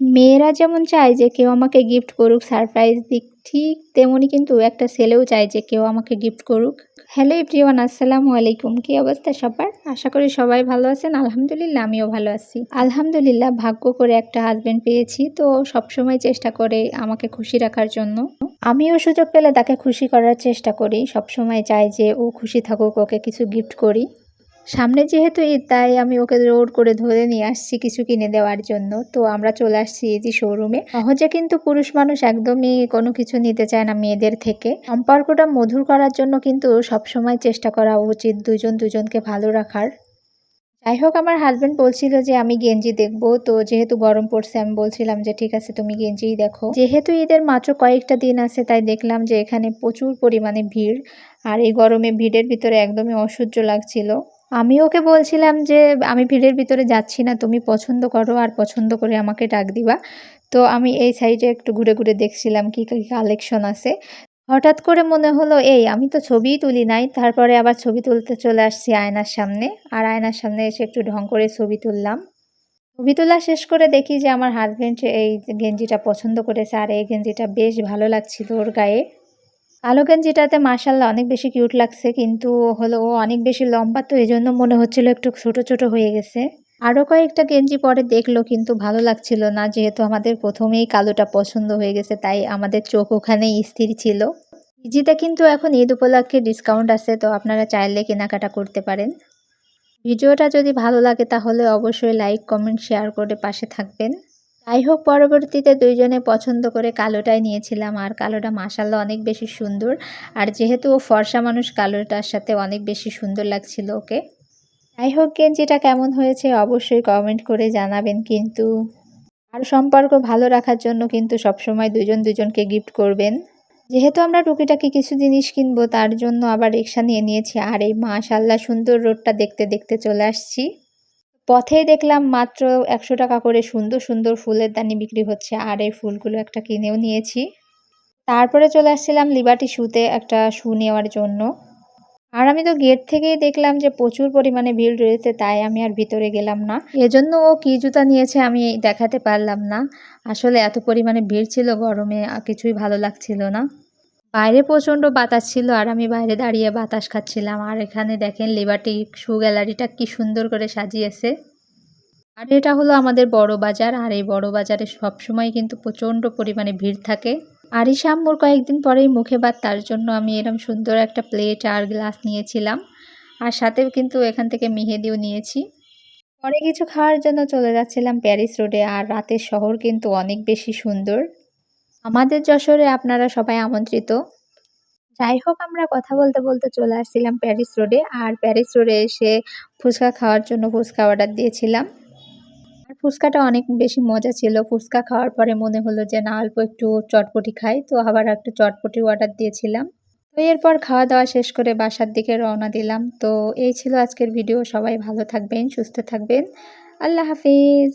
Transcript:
মেয়েরা যেমন চায় যে কেউ আমাকে গিফট করুক সারপ্রাইজ দিক, ঠিক তেমনই কিন্তু একটা ছেলেও চায় যে কেউ আমাকে গিফট করুক। হ্যালো এভরিওয়ান আসসালামু আলাইকুম। কি অবস্থা সবার? আশা করি সবাই ভালো আছেন। আলহামদুলিল্লাহ, আমিও ভালো আছি। আলহামদুলিল্লাহ, ভাগ্য করে একটা হাজব্যান্ড পেয়েছি, তো সবসময় চেষ্টা করে আমাকে খুশি রাখার জন্য। আমিও সুযোগ পেলে তাকে খুশি করার চেষ্টা করি। সবসময় চাই যে ও খুশি থাকুক, ওকে কিছু গিফট করি। সামনে যেহেতু ঈদ, তাই আমি ওকে রোড করে ধরে নিয়ে আসছি কিছু কিনে দেওয়ার জন্য। তো আমরা চলে আসছি ইজি শোরুমে সহজে কিন্তু পুরুষ মানুষ একদমই কোনো কিছু নিতে চায় না মেয়েদের থেকে। সম্পর্কটা মধুর করার জন্য কিন্তু সবসময় চেষ্টা করা উচিত দুজন দুজনকে ভালো রাখার। যাই হোক, আমার হাজব্যান্ড বলছিল যে, আমি গেঞ্জি দেখব। তো যেহেতু গরম পড়ছে, আমি বলছিলাম যে, ঠিক আছে, তুমি গেঞ্জিই দেখো। যেহেতু ঈদের মাত্র কয়েকটা দিন আছে, তাই দেখলাম যে, এখানে প্রচুর পরিমাণে ভিড়। আর এই গরমে ভিড়ের ভিতরে একদমই অসহ্য লাগছিল। আমি ওকে বলছিলাম যে, আমি ভিড়ের ভিতরে যাচ্ছি না, তুমি পছন্দ করো আর পছন্দ করে আমাকে ডাক দিবা। তো আমি এই সাইডে একটু ঘুরে ঘুরে দেখছিলাম কী কী কালেকশন আছে। হঠাৎ করে মনে হলো, এই, আমি তো ছবিই তুলি নাই। তারপরে আবার ছবি তুলতে চলে আসছি আয়নার সামনে আর আয়নার সামনে এসে একটু ঢং করে ছবি তুললাম। ছবি তোলা শেষ করে দেখি যে, আমার হাজব্যান্ড এই গেঞ্জিটা পছন্দ করেছে আর এই গেঞ্জিটা বেশ ভালো লাগছিল ওর গায়ে। কালো গেঞ্জিটাতে মার্শাল্লাহ অনেক বেশি কিউট লাগছে, কিন্তু হলো ও অনেক বেশি লম্বা, তো এই জন্য মনে হচ্ছিল একটু ছোট ছোট হয়ে গেছে। আরও কয়েকটা গেঞ্জি পরে দেখল, কিন্তু ভালো লাগছিল না, যেহেতু আমাদের প্রথমেই কালোটা পছন্দ হয়ে গেছে, তাই আমাদের চোখ ওখানেই স্থির ছিল। ইজিতে কিন্তু এখন ঈদ উপলক্ষে ডিসকাউন্ট আছে, তো আপনারা চাইলে কেনাকাটা করতে পারেন। ভিডিওটা যদি ভালো লাগে, তাহলে অবশ্যই লাইক কমেন্ট শেয়ার করে পাশে থাকবেন। যাই হোক, পরবর্তীতে দুইজনে পছন্দ করে কালোটাই নিয়েছিলাম। আর কালোটা মাসাল্লা অনেক বেশি সুন্দর। আর যেহেতু ও ফর্সা মানুষ, কালোটার সাথে অনেক বেশি সুন্দর লাগছিল ওকে। যাই হোক, গেঞ্জিটা কেমন হয়েছে অবশ্যই কমেন্ট করে জানাবেন কিন্তু। আর সম্পর্ক ভালো রাখার জন্য কিন্তু সবসময় দুজন দুজনকে গিফট করবেন। যেহেতু আমরা টুকিটাকি কিছু জিনিস কিনবো, তার জন্য আবার রিক্সা নিয়ে নিয়েছি। আর এই মাশাল্লাহ সুন্দর রোডটা দেখতে দেখতে চলে আসছি। পথেই দেখলাম মাত্র একশো টাকা করে সুন্দর সুন্দর ফুলের দানি বিক্রি হচ্ছে। আর এই ফুলগুলো একটা কিনেও নিয়েছি। তারপরে চলে আসছিলাম লিবার্টি শুতে একটা শু নেওয়ার জন্য। আর আমি তো গেট থেকেই দেখলাম যে প্রচুর পরিমাণে ভিড় রয়েছে, তাই আমি আর ভিতরে গেলাম না। এজন্য ও কী জুতা নিয়েছে আমি দেখাতে পারলাম না। আসলে এত পরিমাণে ভিড় ছিল গরমে কিছুই ভালো লাগছিল না। বাইরে প্রচণ্ড বাতাস ছিল আর আমি বাইরে দাঁড়িয়ে বাতাস খাচ্ছিলাম। আর এখানে দেখেন লিবার্টি শু গ্যালারিটা কি সুন্দর করে সাজিয়েছে। আর এটা হলো আমাদের বড় বাজার। আর এই বড় বাজারে সবসময় কিন্তু প্রচণ্ড পরিমাণে ভিড় থাকে। আর এই কয়েকদিন পরেই মুখে বাদ তার জন্য আমি এরম সুন্দর একটা প্লেট আর গ্লাস নিয়েছিলাম। আর সাথেও কিন্তু এখান থেকে মেহেদিও নিয়েছি। পরে কিছু খাওয়ার জন্য চলে যাচ্ছিলাম প্যারিস রোডে আর রাতের শহর কিন্তু অনেক বেশি সুন্দর। আমাদের যশোরে আপনারা সবাই আমন্ত্রিত। যাই হোক আমরা কথা বলতে বলতে চলে আসছিলাম প্যারিস রোডে, আর প্যারিস রোডে এসে ফুচকা খাওয়ার জন্য ফুচকা অর্ডার দিয়েছিলাম। আর ফুচকাটা অনেক বেশি মজা ছিল। ফুচকা খাওয়ার পরে মনে হলো যে, না, অল্প একটু চটপটি খাই, তো আবার একটু চটপটি অর্ডার দিয়েছিলাম। তো এরপর খাওয়া দাওয়া শেষ করে বাসার দিকে রওনা দিলাম। তো এই ছিল আজকের ভিডিও। সবাই ভালো থাকবেন, সুস্থ থাকবেন। আল্লাহ হাফিজ।